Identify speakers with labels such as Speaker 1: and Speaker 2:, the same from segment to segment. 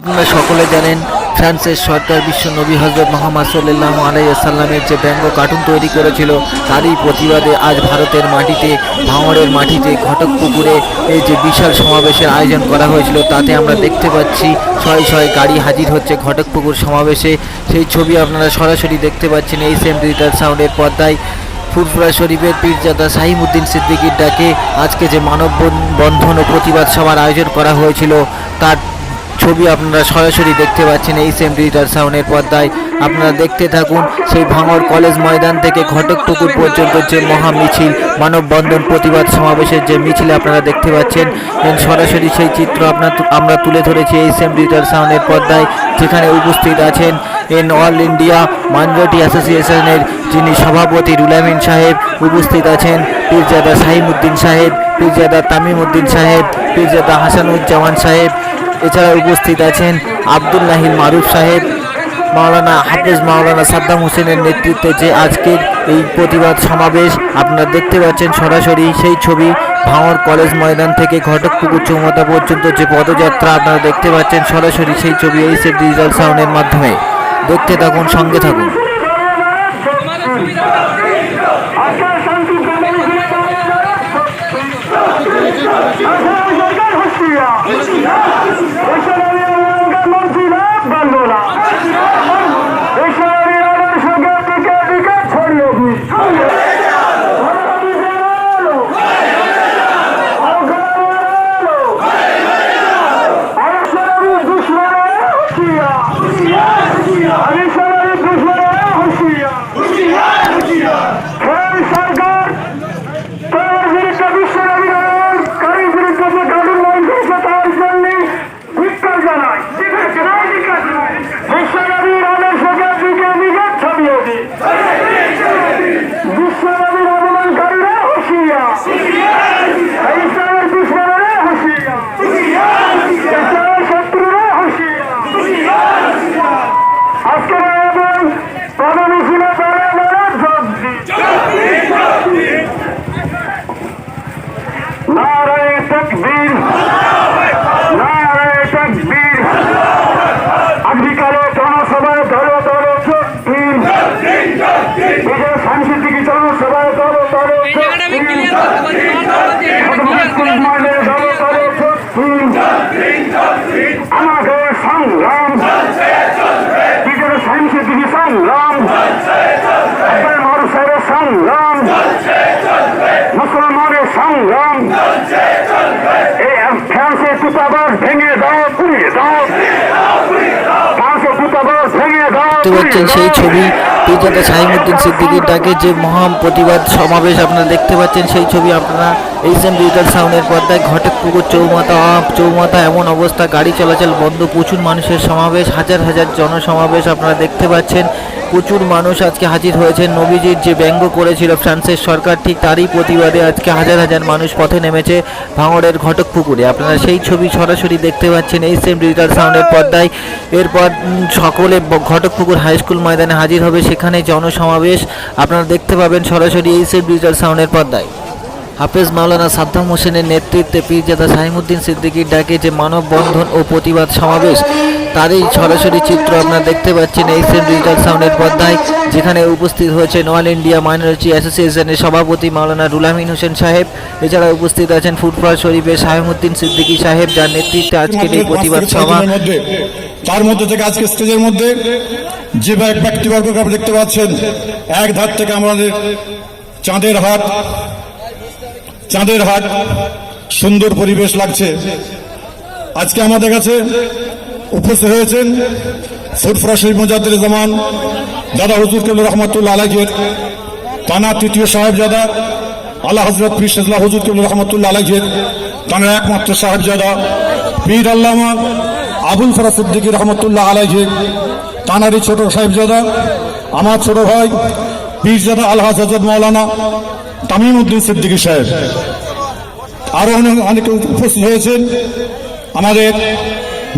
Speaker 1: আপনারা সকলে জানেন, ফ্রান্সের সরকার বিশ্ব নবী হজরত মোহাম্মদ সাল্লাহ আলাইসাল্লামের যে ব্যঙ্গ কার্টুন তৈরি করেছিল, তারই প্রতিবাদে আজ ভারতের মাটিতে, ভাঙড়ের মাটিতে ঘটক পুকুরে এই যে বিশাল সমাবেশের আয়োজন করা হয়েছিল, তাতে আমরা দেখতে পাচ্ছি ছয় ছয় গাড়ি হাজির হচ্ছে ঘটক পুকুর সমাবেশে। সেই ছবি আপনারা সরাসরি দেখতে পাচ্ছেন, এই সেম ডিজিটাল সাউন্ডের পর্দায়। ফুরফুরা শরীফের পীরজাদা সাহিমুদ্দিন সিদ্দিকির ডাকে আজকে যে মানব বন্ধন ও প্রতিবাদ সভার আয়োজন করা হয়েছিল, তার ছবি আপনারা সরাসরি দেখতে পাচ্ছেন এই সেম ডিজিটাল সাউন্ডের পর্দায়। আপনারা দেখতে থাকুন, সেই ভাঙড় কলেজ ময়দান থেকে ঘটক পুকুর পর্যন্ত যে মহা মিছিল মানববন্ধন প্রতিবাদ সমাবেশের যে মিছিল আপনারা দেখতে পাচ্ছেন সরাসরি সেই চিত্র আপনার আমরা তুলে ধরেছি এই সেম ডিজিটাল সাউন্ডের পর্দায়, যেখানে উপস্থিত আছেন এন অল ইন্ডিয়া মাইনরিটি অ্যাসোসিয়েশনের যিনি সভাপতি রুলামিন সাহেব, উপস্থিত আছেন পীরজাদা সাহিমুদ্দিন সাহেব, পীরজাদা তামিম উদ্দিন সাহেব, পীরজাদা হাসানুজ্জামান সাহেব এছাড়া উপস্থিত আছেন আব্দুল আবদুল্লাহিল মারুফ সাহেব, মাওলানা হাফেজ মাওলানা সাদ্দাম হোসেনের নেতৃত্বে যে আজকের এই প্রতিবাদ সমাবেশ। আপনারা দেখতে পাচ্ছেন সরাসরি সেই ছবি ভাঙর কলেজ ময়দান থেকে ঘটকপুকুর চৌমাথা পর্যন্ত যে পদযাত্রা আপনারা দেখতে পাচ্ছেন সরাসরি সেই ছবি এই সেফ ডিজিটাল সাউন্ডের মাধ্যমে। দেখতে থাকুন, সঙ্গে থাকুন
Speaker 2: আজকে শান্তি প্রদানের সরকার হুঁশিয়া ঈশ্বরের মন্ত্রীরা বলব না ঈশ্বরের আদর্শকে দিকে দিকে ছড়িয়ে দিই আমি সবাই দুশ্মনের হুঁশিয়া এই সরকার তোমার বিরুদ্ধে বিশ্বনবীর কারীর বিরুদ্ধে যে গাড়ির লাইন দিয়েছে তার জন্য ধিক্কার জানাই বিশ্বনবীর আদর্শকে দিকে দিকে ছড়িয়ে দিই বিশ্বনবীর অবমানকারীরা হুঁশিয়া এই ইসলামের দুশ্মনেরা হুঁশিয়া ইসলামের শত্রুরা হুঁশিয়া আজকের আয়োজন নারায় নারায় তকবীর আজকালে জনসভায় দলে দলে চোখবীর নিজের সাংস্কৃতিক জনসভায় দলে দলে
Speaker 3: এই জায়গাটা আমি ক্লিয়ার করতে পারছি
Speaker 2: মাঠে দলে দলে চোখবীর আমাদের সংগ্রাম সাংস্কৃতিক সংগ্রাম মানুষের সংগ্রাম। মুসলমানের সংগ্রাম। এই ফ্রান্সের দূতাবাস ভেঙে দাও ফ্রান্সের দূতাবাস ভেঙে
Speaker 1: পাচ্ছেন সেই ছবি পীরজাদা সাইমুদ্দিন সিদ্দিকির ডাকে যে মহান প্রতিবাদ সমাবেশ আপনারা দেখতে পাচ্ছেন, সেই ছবি আপনারা এই সেম ডিজিটাল সাউন্ডের পর্দায় ঘটক পুকুর চৌমাথা চৌমাথা, এমন অবস্থা, গাড়ি চলাচল বন্ধ, প্রচুর মানুষের সমাবেশ, হাজার হাজার জনসমাবেশ আপনারা দেখতে পাচ্ছেন। প্রচুর মানুষ আজকে হাজির হয়েছেন। নবীজির যে ব্যঙ্গ করেছিল ফ্রান্সের সরকার, ঠিক তারই প্রতিবাদে আজকে হাজার হাজার মানুষ পথে নেমেছে ভাঙড়ের ঘটক পুকুরে। আপনারা সেই ছবি সরাসরি দেখতে পাচ্ছেন এই সেম ডিজিটাল সাউন্ডের পর্দায়। এরপর সকলে ঘটক পুকুর হাই স্কুল ময়দানে হাজির হবে সেখানে জনসমাবেশ। আপনারা দেখতে পাবেন সরাসরি এই সেম ডিজিটাল সাউন্ডের পর্দায়। হাফেজ মাওলানা সাদ্দাম হোসেনের নেতৃত্বে পীরজাদা সাহিমুদ্দিন সিদ্দিকির ডাকে যে মানববন্ধন ও প্রতিবাদ সমাবেশ। তারই সরাসরি চিত্র আপনারা দেখতে পাচ্ছেন এই সেম ডিজিটাল সাউন্ডের পর্দায় যেখানে উপস্থিত হয়েছেন অল ইন্ডিয়া মাইনরিটি অ্যাসোসিয়েশনের সভাপতি মাওলানা রুলামিন হোসেন সাহেব। এছাড়া উপস্থিত আছেন ফুটবল শরীফের সাহিমুদ্দিন সিদ্দিকী সাহেব যার নেতৃত্বে আজকের এই প্রতিবাদ সভা।
Speaker 4: তার মধ্যে থেকে আজকে স্টেজের মধ্যে যে ব্যক- ব্যক্তিবর্গকে আপনি দেখতে পাচ্ছেন এক ধার থেকে আমাদের চাঁদের হাট চাঁদের হাট সুন্দর পরিবেশ লাগছে। আজকে আমাদের কাছে উপস্থিত হয়েছেন ফুরফুরা শরীফ জামান, দাদা হুজুর কেবল রহমতুল্লাহ আলাইহের, তানা তৃতীয় সাহেবজাদা, আল্লাহ হজরত সাজলা হুজুর কেবল রহমতুল্লাহ আলাইহের তানার একমাত্র সাহেবজাদা, পীর আল্লামা আবুল ফরা সিদ্দিকী রহমতুল্লাহ আলাইহে তানারই ছোট সাহেবজাদা, আমার ছোট ভাই পীরজাদা আল্লাহ হজরত মৌলানা তামিম উদ্দিন সিদ্দিকী সাহেব। আরও অনেক অনেকে উপস্থিত হয়েছেন। আমাদের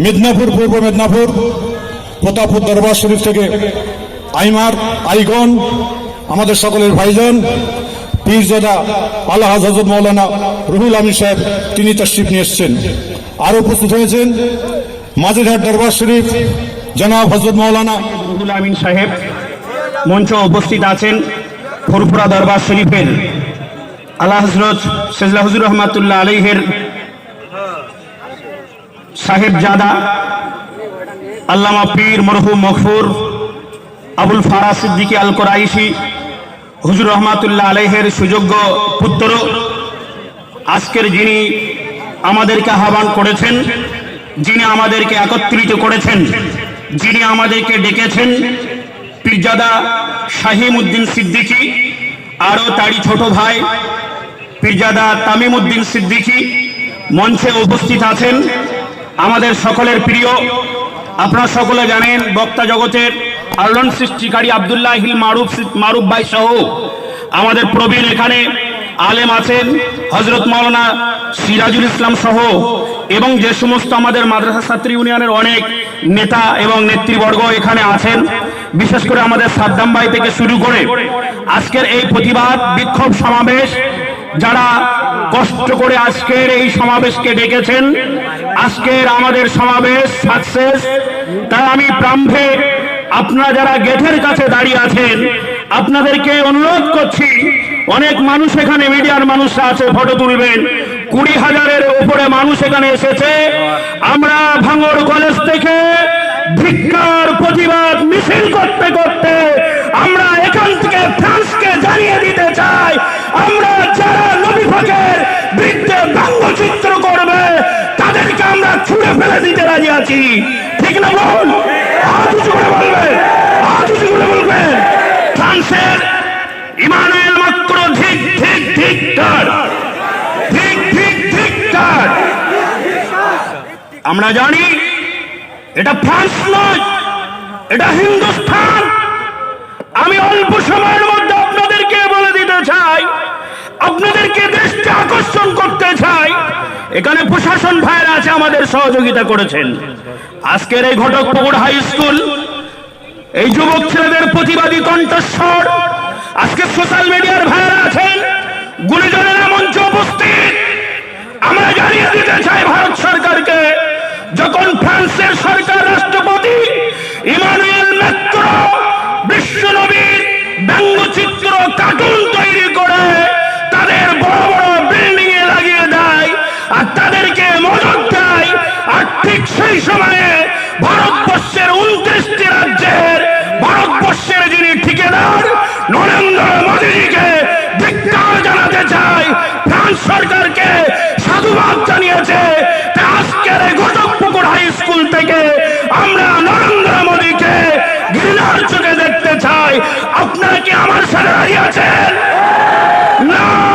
Speaker 4: মেদিনীপুর, পূর্ব মেদিনীপুর, প্রতাপপুর দরবার শরীফ থেকে আইমার, আইগন, আমাদের সকলের ভাইজান, পীরজাদা আল্লাহ হজরত মৌলানা রুহুল আমিন সাহেব, তিনি তশরিফ নিয়ে এসছেন। আরও উপস্থিত হয়েছেন
Speaker 5: মাঝিরহাট দরবার শরীফ, জনাব হজরত মৌলানা
Speaker 6: রুহুল আমিন সাহেব, মঞ্চ উপস্থিত আছেন ফুরফুরা দরবার শরীফের আল্লাহ হজরত সেজলা হুজুর রহমাতুল্লাহ আলহের সাহেব জাদা আল্লামা পীর মরহুম মখফুর আবুল ফারা সিদ্দিকী আল কোরাইশি হুজুর রহমাতুল্লাহ আলহের সুযোগ্য পুত্র, আজকের যিনি আমাদেরকে আহ্বান করেছেন, যিনি আমাদেরকে একত্রিত করেছেন, যিনি আমাদেরকে ডেকেছেন, পীরজাদা শাহিম উদ্দিন সিদ্দিকী, আরও তারই ছোট ভাই পীরজাদা তামিম উদ্দিন সিদ্দিকী মঞ্চে উপস্থিত আছেন। আমাদের সকলের প্রিয়, আপনারা সকলে জানেন বক্তা জগতের আলোড়ন সৃষ্টিকারী আবদুল্লাহ হিল মারুফ মারুফ ভাই সহ আমাদের প্রবীণ এখানে আলেম আছেন হজরত মাওলানা সিরাজুল ইসলাম সহ এবং যে সমস্ত আমাদের মাদ্রাসা ছাত্রী ইউনিয়নের অনেক নেতা এবং নেতৃবর্গ এখানে আছেন, বিশেষ করে আমাদের সাদ্দাম ভাই থেকে শুরু করে আজকের এই প্রতিবাদ বিক্ষোভ সমাবেশ যারা কষ্ট করে আজকের এই সমাবেশকে ডেকেছেন, আজকের আমাদের সমাবেশ সাকসেস তাই আমি প্রাম্ভে আপনারা যারা গেটের কাছে দাঁড়িয়ে আছেন, আপনাদেরকে অনুরোধ করছি, অনেক মানুষ এখানে, মিডিয়ার মানুষরা আছে ফটো তুলবেন। কুড়ি হাজারের উপরে মানুষ এখানে এসেছে। আমরা ভাঙর কলেজ থেকে ভিক্ষার প্রতিবাদ মিছিল করতে করতে আমরা এখান থেকে ফ্রান্সকে জানিয়ে দিতে চাই। আমরা যারা নবী ফাঁকের বৃদ্ধে ব্যঙ্গচিত্র করবে, তাদেরকে আমরা ছুঁড়ে ফেলে দিতে রাজি আছি। ঠিক না বল? হাত উঁচু করে বলবে? হাত উঁচু করে বলবেন ফ্রান্সের ইমানুয়েল মাত্র ঠিক ঠিক ঠিক কার। ঠিক ঠিক ঠিক কার। আমরা জানি এটা ফ্রান্স নয়, এটা হিন্দুস্তান আমি অল্প সময়ের মধ্যে আপনাদেরকে বলে দিতে চাই আপনাদেরকে দৃষ্টি আকর্ষণ করতে চাই। এখানে প্রশাসন ভাইরা আছে, আমাদের সহযোগিতা করেছেন। আজকের এই ঘটকপুকুর হাই স্কুল, এই যুবক ছেলেদের প্রতিবাদী কণ্ঠস্বর। আজকে সোশ্যাল মিডিয়ার ভাইরা আছেন গুলিজনেরা মঞ্চ উপস্থিত। আমরা জানিয়ে দিতে চাই ভারত সরকারকে, যখন ফ্রান্সের সরকার রাষ্ট্রপতি ইমানুয়েল ম্যাক্রো বিশ্বনবীর ব্যঙ্গচিত্র কার্টুন তৈরি করে তাদের বড় বড় বিল্ডিং এ লাগিয়ে দেয়, আর তাদেরকে মদত দেয়। আর ঠিক সেই সময়ে ভারতবর্ষের উনত্রিশটি রাজ্যের ভারতবর্ষের যিনি ঠিকাদার, নরেন্দ্র মোদীজিকে ধিক্কার জানাতে চাই ফ্রান্স সরকারকে সাধুবাদ জানিয়েছে আজকের ঘটকপুকুর হাই স্কুল থেকে আমরা নরেন্দ্র মোদীকে ঘৃণার চোখে দেখতে চাই। আপনারা কি আমার সাথে দাঁড়িয়ে থাকবি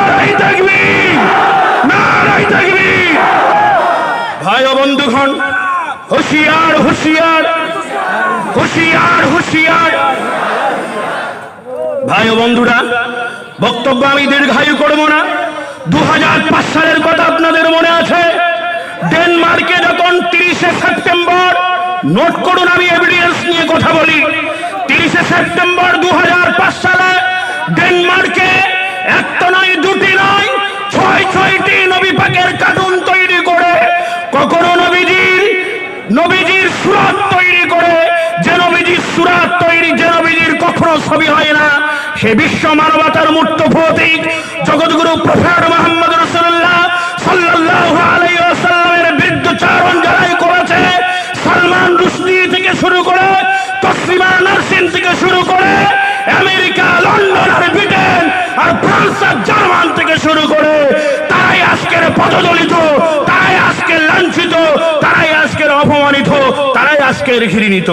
Speaker 6: ভাই বন্ধুগণ, হুশিয়ার হুশিয়ার হুশিয়ার হুশিয়ার! ভাই বন্ধুরা, বক্তব্য আমি দীর্ঘায়ু করব না। দু সালের কথা আপনাদের মনে আছে। ডেনমার্কে যখন তিরিশে সেপ্টেম্বর, নোট করুন আমি এভিডেন্স নিয়ে কথা বলি। তিরিশে সেপ্টেম্বর দু সালে ডেনমার্কে ছয় ছয়টি নবী পাকের কার্টুন তৈরি করে, কখনো নবীজির নবীজির সুরাত তৈরি করে, যে নবীজির সুরাত তৈরি, যে নবীজির কখনো ছবি হয় না। সে বিশ্ব মানবতার মূর্ত ভৌতিক জগৎগুরু প্রফেট মোহাম্মদ রসুল্লাহ সাল্লাল্লাহু আলাইহি ওয়াসাল্লামের বিরুদ্ধচারণ যারাই করেছে, সালমান রুশদি থেকে শুরু করে, তসলিমা নার্সিন থেকে শুরু করে, আমেরিকা, লন্ডন আর ব্রিটেন আর ফ্রান্স আর জার্মান থেকে শুরু করে পদদলিত তারাই আজকের লাঞ্ছিত, তারাই আজকের অপমানিত, তারাই আজকের ঘৃণিত।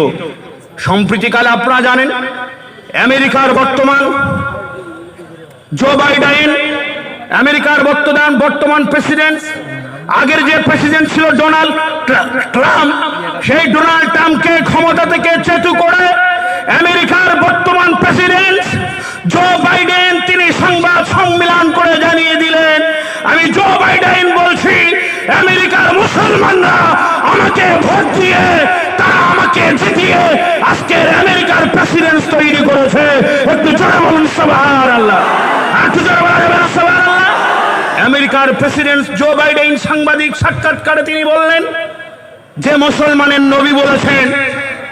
Speaker 6: সম্প্রীতিকালে আপনারা জানেন, আমেরিকার বর্তমান জো বাইডেন, আমেরিকার বর্তমান বর্তমান প্রেসিডেন্ট, আগের যে প্রেসিডেন্ট ছিল ডোনাল্ড ট্রাম্প, সেই ডোনাল্ড ট্রাম্পকে ক্ষমতা থেকে চেতু করে আমেরিকার বর্তমান প্রেসিডেন্ট জো বাইডেন, তিনি সংবাদ সম্মেলন করে জানিয়ে দিলেন, আমি জো বাইডেন বলছি, আমেরিকার মুসলমানরা আমাকে ভোট দিয়ে, তারা আমাকে জিতিয়ে আজকের আমেরিকার প্রেসিডেন্ট তৈরি করেছে একটু জোরে বলুন সবার আল্লাহ একটু জোরে বলুন সুবহানাল্লাহ। আমেরিকার প্রেসিডেন্ট জো বাইডেন সাংবাদিক সাক্ষাৎকারে তিনি বললেন, যে মুসলমানের নবী বলেছেন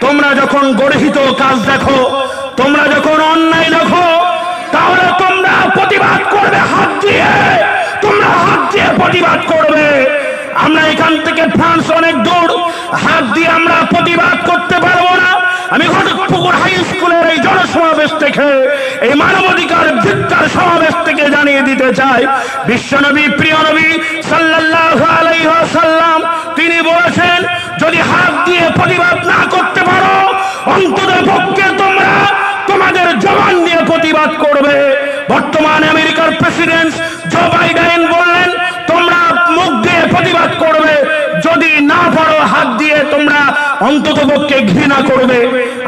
Speaker 6: তোমরা যখন গর্হিত কাজ দেখো, তোমরা যখন অন্যায় দেখো, তাহলে তোমরা প্রতিবাদ করবে হাত দিয়ে। তোমরা হাত দিয়ে প্রতিবাদ করবে। আমরা এখান থেকে ফ্রান্স অনেক দূর। হাত দিয়ে আমরা প্রতিবাদ করতে পারব না। আমি ঘটকপুকুর হাই স্কুলের এই জনসমাবেশ থেকে, এই মানবাধিকার ভিত্তার সমাবেশ থেকে জানিয়ে দিতে চাই। বিশ্বনবী প্রিয় নবী সাল্লাল্লাহু তিনি বলেছেন, যদি হাত দিয়ে প্রতিবাদ না করতে পারো অন্তত পক্ষে তোমরা তোমাদের জবান দিয়ে প্রতিবাদ করবে। বর্তমানে আমেরিকার প্রেসিডেন্ট জো বাইডেন বললেন, তোমরা মুখ দিয়ে প্রতিবাদ করবে যদি না পারো হাত দিয়ে তোমরা অন্তত পক্ষে ঘৃণা করবে।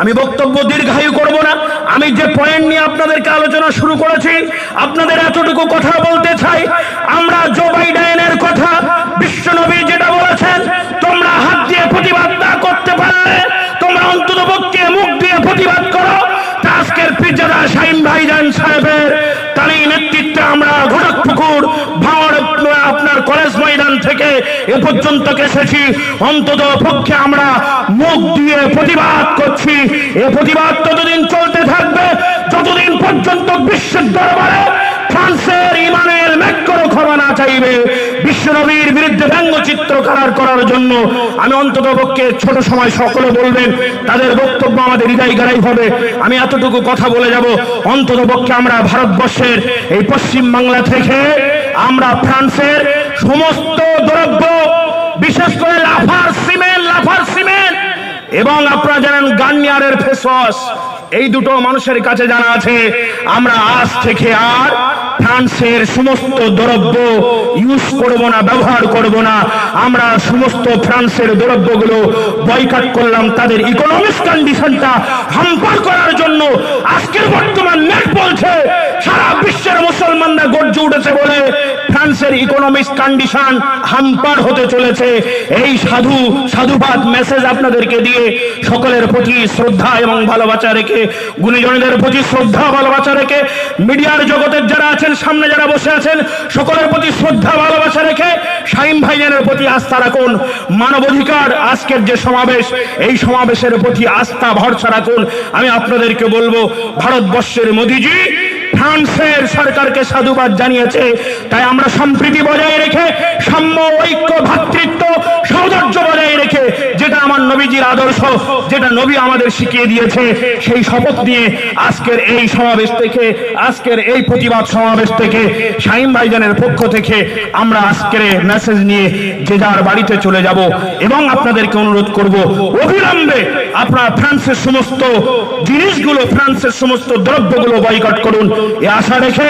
Speaker 6: আমি বক্তব্য দীর্ঘায়ু করব না। আমি যে পয়েন্ট নিয়ে আপনাদেরকে আলোচনা শুরু করেছি, আপনাদের এতটুকু কথা বলতে চাই। আমরা জো বাইডেনের কথা বিশ্বনবী যেটা বলেছেন, তোমরা হাত দিয়ে প্রতিবাদ না করতে পারলে তোমরা অন্তত পক্ষে মুখ দিয়ে প্রতিবাদ করো। তা আজকের পিজাদা শাহিন ভাইজান সাহেবের এ পর্যন্ত এসেছি অন্তত পক্ষে আমরা মুখ দিয়ে প্রতিবাদ করছি। এ প্রতিবাদ ততদিন চলতে থাকবে। যতদিন পর্যন্ত বিশ্বের দরবারে ফ্রান্সের ইমানের ম্যাক্কর ক্ষমা না চাইবে, বিশ্বনবীর বিরুদ্ধে ব্যঙ্গচিত্র কারার করার জন্য আমি অন্তত পক্ষে ছোট সময় সকলে বলবেন, তাদের বক্তব্য আমাদের হৃদয় গাড়াই হবে। আমি এতটুকু কথা বলে যাব। অন্তত পক্ষে আমরা ভারতবর্ষের এই পশ্চিম বাংলা থেকে আমরা ফ্রান্সের সমস্ত দ্রব্য, বিশেষ করে লাফার সিমেন্ট লাফার সিমেন্ট, এবং আপনারা জানেন গার্নিয়ারের ফেস ওয়াশ এই দুটো মানুষের কাছে জানা আছে, আমরা আজ থেকে আর ফ্রান্সের সমস্ত দ্রব্য ইউজ করব না, ব্যবহার করব না। আমরা সমস্ত ফ্রান্সের দ্রব্যগুলো বয়কাট করলাম, তাদের ইকোনমিক কন্ডিশনটা হাম্পার করার জন্য। আজকের বর্তমান নেট বলছে, সারা বিশ্বের মুসলমানরা গর্জে উঠেছে বলে ফ্রান্সের ইকোনমিক কন্ডিশন হাম্পার হতে চলেছে। এই সাধু, সাধুবাদ মেসেজ আপনাদেরকে দিয়ে সকলের প্রতি শ্রদ্ধা এবং ভালোবাসা রেখে, গুণীজনদের প্রতি শ্রদ্ধা ভালোবাসা রেখে, মিডিয়ার জগতের যারা আছেন, সামনে যারা বসে আছেন, সকলের প্রতি শ্রদ্ধা ভালোবাসা রেখে শাহিম ভাইজানের প্রতি আস্থা রাখুন। মানবাধিকার আজকের যে সমাবেশ, এই সমাবেশের প্রতি আস্থা, ভরসা রাখুন। আমি আপনাদেরকে বলব, ভারতবর্ষের মোদিজি ফ্রান্সের সরকারকে সাধুবাদ জানিয়েছে। তাই আমরা সম্প্রীতি বজায় রেখে সাম্য ঐক্য ভ্রাতৃত্ব সৌন্দর্য বজায় রেখে যেটা আমার নবীজির আদর্শ, যেটা নবী আমাদের শিখিয়ে দিয়েছে, সেই শপথ নিয়ে আজকের এই সমাবেশ থেকে, আজকের এই প্রতিবাদ সমাবেশ থেকে শাহিম ভাইজানের পক্ষ থেকে আমরা আজকের মেসেজ নিয়ে যে যার বাড়িতে চলে যাব এবং আপনাদেরকে অনুরোধ করব, অবিলম্বে আপনারা ফ্রান্সের সমস্ত জিনিসগুলো, ফ্রান্সের সমস্ত দ্রব্যগুলো বয়কট করুন। এ আশা রেখে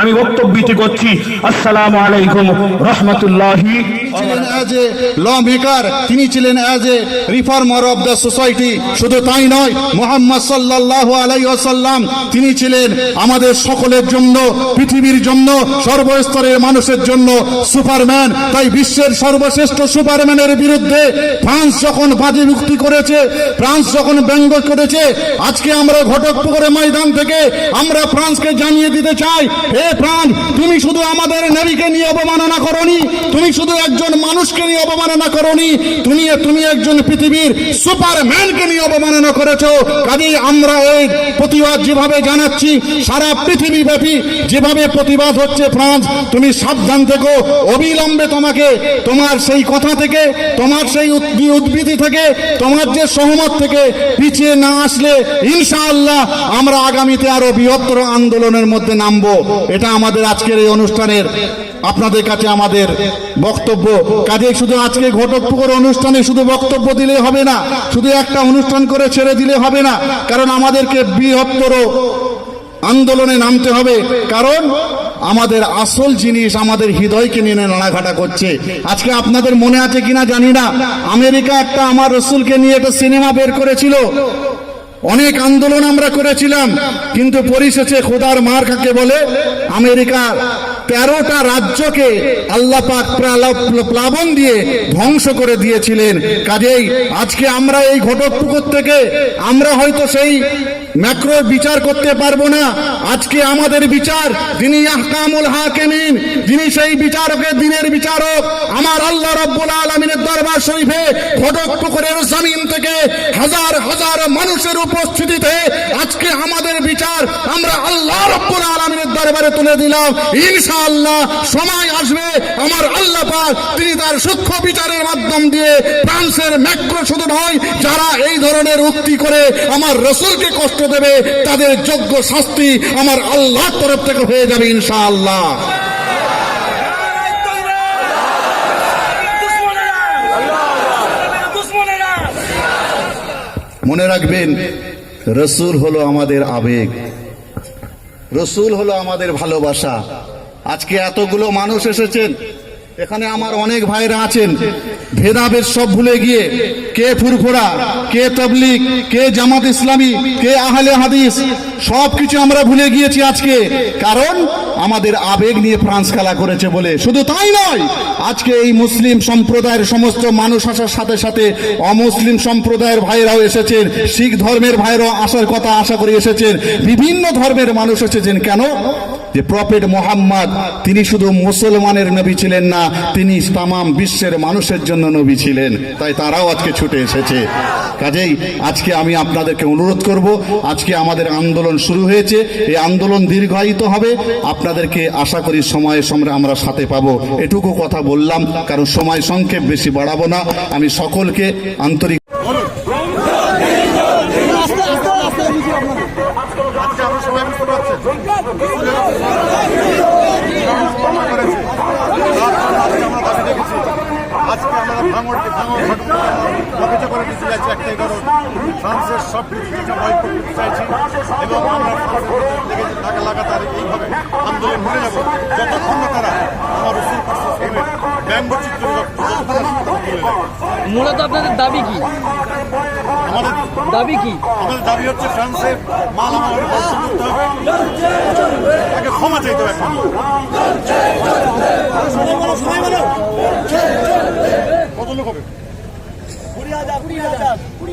Speaker 6: আমি বক্তব্যটি করছি। আসসালামু আলাইকুম রহমতুল্লাহি
Speaker 5: ছিলেন অ্যাজ এ ল মেকার তিনি ছিলেন as a reformer of the society শুধু তাই নয় মোহাম্মদ সাল্লাহ আলাইসাল্লাম তিনি ছিলেন আমাদের সকলের জন্য পৃথিবীর জন্য সর্বস্তরের মানুষের জন্য সুপারম্যান। তাই বিশ্বের সর্বশ্রেষ্ঠ সুপারম্যানের বিরুদ্ধে ফ্রান্স যখন বাজি মুক্তি করেছে ফ্রান্স যখন ব্যঙ্গ করেছে আজকে আমরা ঘটকপুকুরে ময়দান থেকে আমরা ফ্রান্সকে জানিয়ে দিতে চাই হে ফ্রান্স তুমি শুধু আমাদের নারীকে নিয়ে অবমাননা করনি তুমি শুধু একজন মানুষকে নিয়ে অবমাননা করনি, তুমি তুমি একজন পৃথিবীর সুপারম্যানকে নিয়ে অবমাননা করেছ। কাজেই আমরা এই প্রতিবাদ যেভাবে জানাচ্ছি, সারা পৃথিবী ব্যাপী যেভাবে প্রতিবাদ হচ্ছে, ফ্রান্স, তুমি সাবধান থেকো, অবিলম্বে তোমাকে, তোমার সেই কথা থেকে, তোমার সেই উদ্বি- উদ্বৃত্তি থেকে, তোমার যে সহমত থেকে পিছিয়ে না আসলে, ইনশাআল্লাহ আমরা আগামীতে আরও বৃহত্তর আন্দোলনের মধ্যে নামবো। এটা আমাদের আজকের এই অনুষ্ঠানের আপনাদের কাছে আমাদের বক্তব্য। কাজে শুধু আজকে ঘটকপুকুর অনুষ্ঠানে শুধু বক্তব্য দিলে হবে না, শুধু একটা অনুষ্ঠান করে ছেড়ে দিলে হবে না, কারণ আমাদেরকে বৃহত্তর আন্দোলনে নামতে হবে, কারণ আমাদের আসল জিনিস আমাদের হৃদয়কে নিয়ে নাড়াঘাটা করছে। আজকে আপনাদের মনে আছে কিনা জানি না, আমেরিকা একটা আমার রসুলকে নিয়ে একটা সিনেমা বের করেছিল। অনেক আন্দোলন আমরা করেছিলাম, কিন্তু পরিশেষে খোদার মার কাকে বলে? আমেরিকা তেরোটা রাজ্যকে আল্লাহ পাক প্লাবন দিয়ে ধ্বংস করে দিয়েছিলেন। কাজেই আজকে আমরা এই ঘটকপুকুর থেকে, আমরা হয়তো সেই ম্যাক্রো বিচার করতে পারব না। আজকে আমাদের বিচার, যিনি আহকামুল হাকিমিন, যিনি সেই বিচারকের দিনের বিচারক, আমার আল্লাহ রাব্বুল আলামিনের দরবার শরীফে ঘটক পুকুরের জমিন থেকে হাজার হাজার মানুষের উপস্থিতিতে আজকে আমাদের বিচার আমরা আল্লাহ রাব্বুল আলামিনের দরবারে তুলে দিলাম। ইনশাআল্লাহ সময় আসবে। আমার আল্লাহ পাক তিনি তার সূক্ষ্ম বিচারের মাধ্যম দিয়ে ফ্রান্সের ম্যাক্রো শুধু নয়, যারা এই ধরনের উক্তি করে আমার রসুলকে কষ্ট দেবে, তাদের যোগ্য শাস্তি আমার আল্লাহর তরফ থেকে হয়ে যাবে ইনশাআল্লাহ। মনে রাখবেন, রসুল হলো আমাদের আবেগ। রসুল হলো আমাদের ভালোবাসা। আজকে এতগুলো মানুষ এসেছেন। এখানে আমার অনেক ভাইরা আছেন। ভেদাভেদ সব ভুলে গিয়ে কে ফুরফুরা, কে তবলিক কে জামাত ইসলামী, কে আহলে হাদিস সব কিছু আমরা ভুলে গিয়েছি আজকে। কারণ আমাদের আবেগ নিয়ে ফ্রান্স খেলা করেছে বলে। শুধু তাই নয়, আজকে এই মুসলিম সম্প্রদায়ের সমস্ত মানুষ আসার সাথে সাথে অমুসলিম সম্প্রদায়ের ভাইরাও এসেছেন, শিখ ধর্মের ভাইরাও আসার কথা আশা করে এসেছেন। বিভিন্ন ধর্মের মানুষ এসেছেন। কেন? যে প্রফেট মোহাম্মদ, তিনি শুধু মুসলমানের নবী ছিলেন না তিনি তাম বিশ্বের মানুষের জন্য নবী ছিলেন তাই তারাও আজকে ছুটে এসেছে কাজেই আজকে আমি আপনাদেরকে অনুরোধ করব আজকে আমাদের আন্দোলন শুরু হয়েছে এই আন্দোলন দীর্ঘায়িত হবে আপনাদেরকে আশা করি সময়ের সঙ্গে আমরা সাথে পাবো এটুকু কথা বললাম কারণ সময় সংক্ষেপ বেশি বাড়াবো না আমি সকলকে আন্তরিক
Speaker 7: করেছে আজকে আমরা দাবি দেখেছি আজকে আমরা ফ্রান্সের সব এবং আমরা লাগাতার এইভাবে আন্দোলন ভুলে যাব যতক্ষণ না তারা।
Speaker 3: মূলত আপনাদের দাবি কি?
Speaker 7: আমাদের
Speaker 3: দাবি কি?
Speaker 7: আমাদের দাবি হচ্ছে ফ্রান্সের মাল আমাদের ক্ষমা চাইতে হবে এখন। কত লোক হবে কুড়ি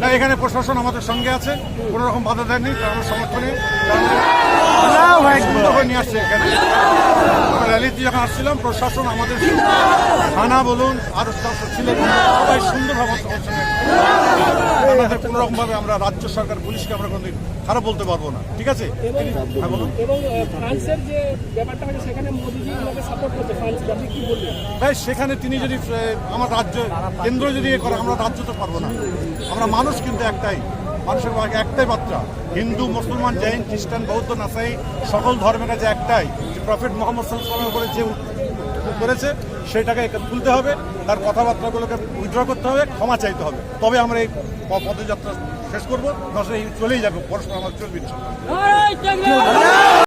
Speaker 7: না এখানে প্রশাসন আমাদের সঙ্গে আছে কোনো রকম বাধা দেয়নি কারণ সমর্থনে নিয়ে আসছে এখানে। র্যালিতে যখন আসছিলাম প্রশাসন আমাদের থানা বলুন আরও ছিলেন সবাই সুন্দরভাবে আমাদের কোনো রকম আমরা রাজ্য সরকার পুলিশকে আমরা কোনোদিন খারাপ বলতে পারব না ঠিক আছে? হ্যাঁ ভাই সেখানে তিনি যদি আমার রাজ্য কেন্দ্র যদি এ করে আমরা রাজ্য তো পারব না। আমরা মানুষ কিন্তু একটাই। মানুষের ভাগে একটাই বাচ্চা হিন্দু, মুসলমান, জৈন, খ্রিস্টান, বৌদ্ধ, নাসাই, সকল ধর্মের কাছে একটাই, যে প্রফেট মোহাম্মদ সাল্লামের উপরে যে করেছে, সেটাকে তুলতে হবে, তার কথাবার্তাগুলোকে উইথড্র করতে হবে, ক্ষমা চাইতে হবে। তবে আমরা এই পদযাত্রা শেষ করব এই চলেই যাবে পরস্পর আমার চলবে।